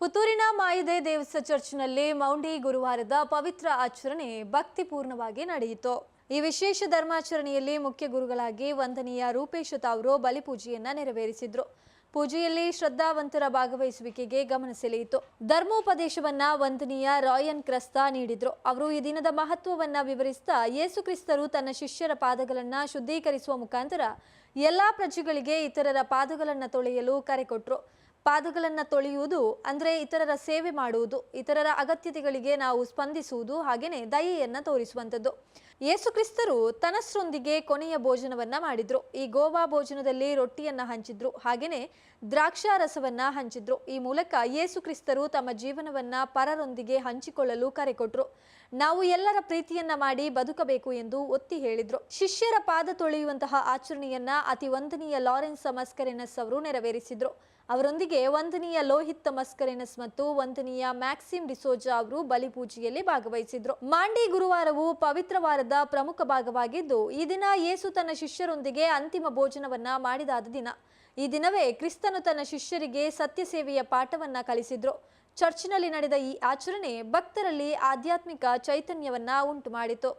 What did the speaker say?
ಪುತ್ತೂರಿನ ಮಾಯದೆ ದೇವಸ ಚರ್ಚ್ನಲ್ಲಿ ಮೌಂಡಿ ಗುರುವಾರದ ಪವಿತ್ರ ಆಚರಣೆ ಭಕ್ತಿಪೂರ್ಣವಾಗಿ ನಡೆಯಿತು. ಈ ವಿಶೇಷ ಧರ್ಮಾಚರಣೆಯಲ್ಲಿ ಮುಖ್ಯ ಗುರುಗಳಾಗಿ ವಂದನೀಯ ರೂಪೇಶ ತಾವರು ಬಲಿಪೂಜೆಯನ್ನ ನೆರವೇರಿಸಿದ್ರು. ಪೂಜೆಯಲ್ಲಿ ಶ್ರದ್ಧಾವಂತರ ಭಾಗವಹಿಸುವಿಕೆಗೆ ಗಮನ ಸೆಳೆಯಿತು. ಧರ್ಮೋಪದೇಶವನ್ನ ವಂದನೀಯ ರಾಯನ್ ಕ್ರಸ್ತ ನೀಡಿದ್ರು. ಅವರು ಈ ದಿನದ ಮಹತ್ವವನ್ನ ವಿವರಿಸ್ತಾ ಯೇಸು ಕ್ರಿಸ್ತರು ತನ್ನ ಶಿಷ್ಯರ ಪಾದಗಳನ್ನ ಶುದ್ಧೀಕರಿಸುವ ಮುಖಾಂತರ ಎಲ್ಲಾ ಪ್ರಜೆಗಳಿಗೆ ಇತರರ ಪಾದಗಳನ್ನ ತೊಳೆಯಲು ಕರೆ ಕೊಟ್ರು. ಪಾದಗಳನ್ನು ತೊಳೆಯುವುದು ಅಂದರೆ ಇತರರ ಸೇವೆ ಮಾಡುವುದು ಇತರರ ಅಗತ್ಯತೆಗಳಿಗೆ ನಾವು ಸ್ಪಂದಿಸುವುದು ಹಾಗೆಯೇ ದಯೆಯನ್ನು ತೋರಿಸುವಂಥದ್ದು. ಯೇಸು ಕ್ರಿಸ್ತರು ತನಸ್ರೊಂದಿಗೆ ಕೊನೆಯ ಭೋಜನವನ್ನ ಮಾಡಿದ್ರು. ಈ ಗೋವಾ ಭೋಜನದಲ್ಲಿ ರೊಟ್ಟಿಯನ್ನ ಹಂಚಿದ್ರು. ಹಾಗೆಯೇ ದ್ರಾಕ್ಷಾರಸವನ್ನ ಹಂಚಿದ್ರು. ಈ ಮೂಲಕ ಯೇಸುಕ್ರಿಸ್ತರು ತಮ್ಮ ಜೀವನವನ್ನ ಪರರೊಂದಿಗೆ ಹಂಚಿಕೊಳ್ಳಲು ಕರೆ ಕೊಟ್ರು ನಾವು ಎಲ್ಲರ ಪ್ರೀತಿಯನ್ನ ಮಾಡಿ ಬದುಕಬೇಕು ಎಂದು ಒತ್ತಿ ಹೇಳಿದ್ರು. ಶಿಷ್ಯರ ಪಾದ ತೊಳೆಯುವಂತಹ ಆಚರಣೆಯನ್ನ ಅತಿ ವಂದನೀಯ ಲಾರೆನ್ಸ್ ಮಸ್ಕರೆನಸ್ ಅವರು ನೆರವೇರಿಸಿದ್ರು. ಅವರೊಂದಿಗೆ ವಂದನೀಯ ಲೋಹಿತ್ ಮಸ್ಕರೆನಸ್ ಮತ್ತು ವಂದನೀಯ ಮ್ಯಾಕ್ಸಿಮ್ ಡಿಸೋಜಾ ಅವರು ಬಲಿಪೂಜೆಯಲ್ಲಿ ಭಾಗವಹಿಸಿದ್ರು. ಮಾಂಡಿ ಗುರುವಾರವು ಪವಿತ್ರವಾರದ ಪ್ರಮುಖ ಭಾಗವಾಗಿದ್ದು, ಈ ದಿನ ಯೇಸು ತನ್ನ ಶಿಷ್ಯರೊಂದಿಗೆ ಅಂತಿಮ ಭೋಜನವನ್ನ ಮಾಡಿದಾದ ದಿನ. ಈ ದಿನವೇ ಕ್ರಿಸ್ತನು ತನ್ನ ಶಿಷ್ಯರಿಗೆ ಸತ್ಯ ಸೇವೆಯ ಪಾಠವನ್ನ ಕಲಿಸಿದ್ರು. ಚರ್ಚ್ನಲ್ಲಿ ನಡೆದ ಈ ಆಚರಣೆ ಭಕ್ತರಲ್ಲಿ ಆಧ್ಯಾತ್ಮಿಕ ಚೈತನ್ಯವನ್ನ ಉಂಟು ಮಾಡಿತು